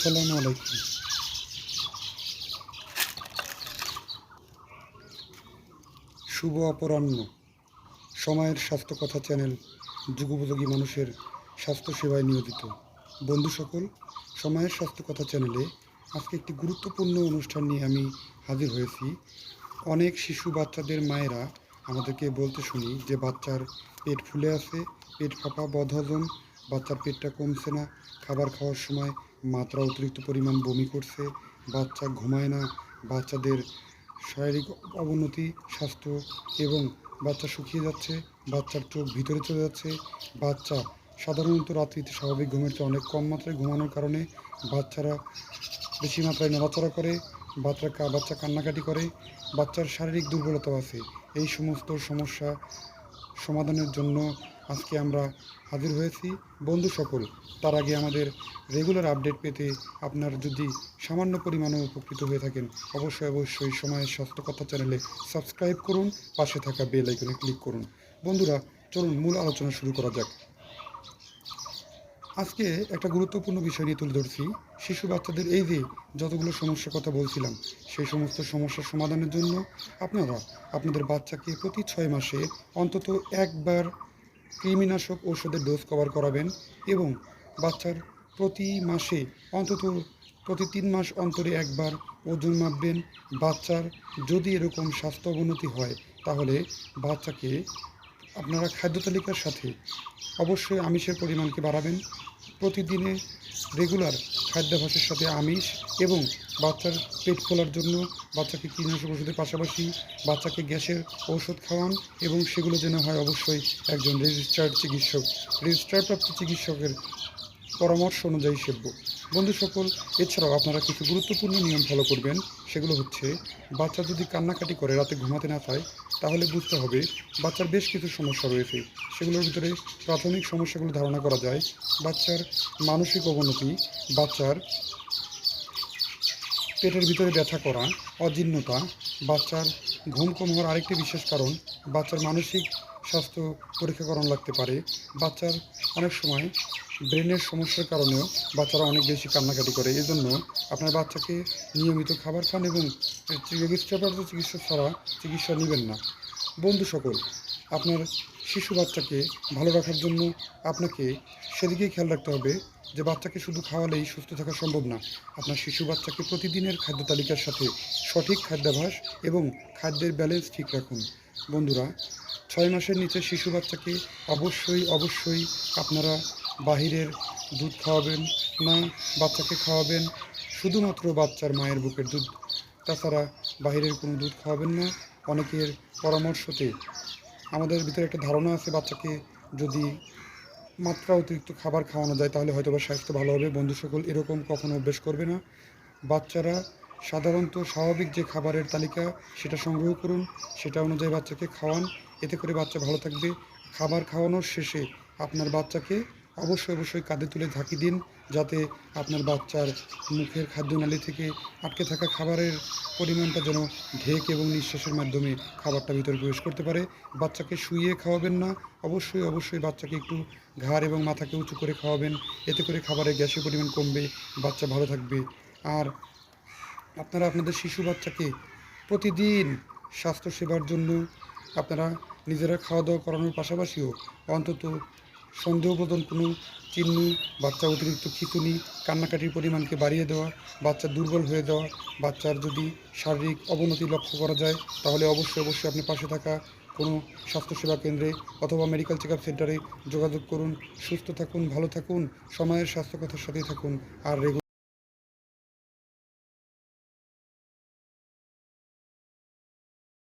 আসসালামু আলাইকুম শুভ অপরাহ্ন। সময়ের স্বাস্থ্য কথা চ্যানেল, যুগোপযোগী মানুষের স্বাস্থ্য সেবায় নিয়োজিত। বন্ধু সকল, সময়ের স্বাস্থ্য কথা চ্যানেলে আজকে একটি গুরুত্বপূর্ণ অনুষ্ঠান নিয়ে আমি হাজির হয়েছি। অনেক শিশু বাচ্চাদের মায়েরা আমাদেরকে বলতে শুনি যে বাচ্চার পেট ফুলে আছে, পেট ফাঁপা, বদহজম, বাচ্চার পেটটা কমছে না, খাবার খাওয়ার সময় মাত্রা অতিরিক্ত পরিমাণ বমি করছে, বাচ্চা ঘুমায় না, বাচ্চাদের শারীরিক অবনতি, স্বাস্থ্য এবং বাচ্চা শুকিয়ে যাচ্ছে, বাচ্চার চোখ ভিতরে চলে যাচ্ছে। বাচ্চা সাধারণত রাত্রিতে স্বাভাবিক ঘুমের চেয়ে অনেক কম মাত্রায় ঘুমানোর কারণে বাচ্চারা বেশি মাত্রায় নড়াচড়া করে, বাচ্চা বাচ্চা কান্নাকাটি করে, বাচ্চার শারীরিক দুর্বলতাও আছে। এই সমস্ত সমস্যা সমাধানের জন্য আজকে আমরা হাজির হয়েছি বন্ধু সকল। তার আগে আমাদের রেগুলার আপডেট পেতে আপনার যদি সামান্য পরিমাণও উপকৃত হয়ে থাকেন, অবশ্যই অবশ্যই সময়ের কথা চ্যানেলে সাবস্ক্রাইব করুন, পাশে থাকা বেল আইকনে ক্লিক করুন। বন্ধুরা, চলুন মূল আলোচনা শুরু করা যাক। আজকে একটা গুরুত্বপূর্ণ বিষয় নিয়ে তুলে ধরছি, শিশু বাচ্চাদের এই যে যতগুলো সমস্যার কথা বলছিলাম, সেই সমস্ত সমস্যার সমাধানের জন্য আপনারা আপনাদের বাচ্চাকে প্রতি ছয় মাসে অন্তত একবার কৃমিনাশক ওষুধের ডোজ কভার করাবেন এবং বাচ্চার প্রতি মাসে অন্তত, প্রতি তিন মাস অন্তরে একবার ওজন মাপবেন। বাচ্চার যদি এরকম স্বাস্থ্য অবনতি হয়, তাহলে বাচ্চাকে আপনারা খাদ্য তালিকার সাথে অবশ্যই আমিষের পরিমাণকে বাড়াবেন। প্রতিদিনে রেগুলার খাদ্যাভ্যাসের সাথে আমিষ এবং বাচ্চার পেট খোলার জন্য বাচ্চাকে কীটনাশক ওষুধের পাশাপাশি বাচ্চাকে গ্যাসের ঔষধ খাওয়ান এবং সেগুলো যেন হয় অবশ্যই একজন রেজিস্টার্ড চিকিৎসক। রেজিস্টারপ্রাপ্ত চিকিৎসকের পরামর্শ অনুযায়ী সেব্য। বন্ধু সকল, এছাড়াও আপনারা কিছু গুরুত্বপূর্ণ নিয়ম ফলো করবেন। সেগুলো হচ্ছে, বাচ্চা যদি কান্নাকাটি করে, রাতে ঘুমাতে না পায় তাহলে বুঝতে হবে বাচ্চার বেশ কিছু সমস্যা রয়েছে। সেগুলোর ভিতরে প্রাথমিক সমস্যাগুলো ধারণা করা যায়। বাচ্চার মানসিক অবনতি, বাচ্চার পেটের ভিতরে ব্যথা করা, অজীর্ণতা, বাচ্চার ঘুম কম হওয়ার আরেকটি বিশেষ কারণ, বাচ্চার মানসিক স্বাস্থ্য পরীক্ষা করানো লাগতে পারে। বাচ্চার অনেক সময় ব্রেনের সমস্যার কারণেও বাচ্চারা অনেক বেশি কান্নাকাটি করে। এই জন্য আপনার বাচ্চাকে নিয়মিত খাবার খান এবং রেজিস্টারপ্রাপ্ত চিকিৎসা ছাড়া চিকিৎসা নেবেন না। বন্ধু সকল, আপনার শিশু বাচ্চাকে ভালো রাখার জন্য আপনাকে সেদিকেই খেয়াল রাখতে হবে। যে বাচ্চাকে শুধু খাওয়ালেই সুস্থ থাকা সম্ভব না, আপনার শিশু বাচ্চাকে প্রতিদিনের খাদ্য তালিকার সাথে সঠিক খাদ্যাভ্যাস এবং খাদ্যের ব্যালেন্স ঠিক রাখুন। বন্ধুরা, ছয় মাসের নিচে শিশু বাচ্চাকে অবশ্যই অবশ্যই আপনারা বাহিরের দুধ খাওয়াবেন না, বাচ্চাকে খাওয়াবেন শুধুমাত্র বাচ্চার মায়ের বুকের দুধ। তাছাড়া বাইরের কোনো দুধ খাওয়াবেন না, অনেকের পরামর্শতে। আমাদের ভিতরে একটা ধারণা আছে, বাচ্চাকে যদি মাত্রা অতিরিক্ত খাবার খাওয়ানো যায়, তাহলে হয়তো বা স্বাস্থ্য ভালো হবে। বন্ধু সকল এরকম কখনো অভ্যেস করবে না। বাচ্চারা সাধারণত স্বাভাবিক যে খাবারের তালিকা, সেটা সংগ্রহ করুন, সেটা অনুযায়ী বাচ্চাকে খাওয়ান। এতে করে বাচ্চা ভালো থাকবে। খাবার খাওয়ানোর শেষে আপনার বাচ্চাকে অবশ্যই অবশ্যই কাঁধে তুলে ঝাঁকি দিন যাতে আপনার বাচ্চার মুখের খাদ্যনালী থেকে আটকে থাকা খাবারের পরিমাণটা যেন ঢেক এবং নিঃশ্বাসের মাধ্যমে খাবারটা ভিতরে প্রবেশ করতে পারে। বাচ্চাকে শুইয়ে খাওয়াবেন না। অবশ্যই অবশ্যই বাচ্চাকে একটু ঘাড় এবং মাথাকে উঁচু করে খাওয়াবেন। এতে করে খাবারের গ্যাসের পরিমাণ কমবে, বাচ্চা ভালো থাকবে। আর আপনারা আপনাদের শিশু বাচ্চাকে প্রতিদিন স্বাস্থ্যসেবার জন্য আপনারা নিজেরা খাওয়া দাওয়া করানোর পাশাপাশিও অন্তত সন্দেহবোধন কোনো চিহ্নি বাচ্চা অতিরিক্ত খিতুনি কান্নাকাটির পরিমাণকে বাড়িয়ে দেওয়া, বাচ্চা দুর্বল হয়ে দেওয়া বাচ্চার যদি শারীরিক অবনতি লক্ষ্য করা যায়, তাহলে অবশ্যই অবশ্যই আপনি পাশে থাকা কোনো স্বাস্থ্যসেবা কেন্দ্রে অথবা মেডিকেল চেকআপ সেন্টারে যোগাযোগ করুন। সুস্থ থাকুন, ভালো থাকুন, সময়ের স্বাস্থ্য কথার সাথেই থাকুন। আর রেগুলার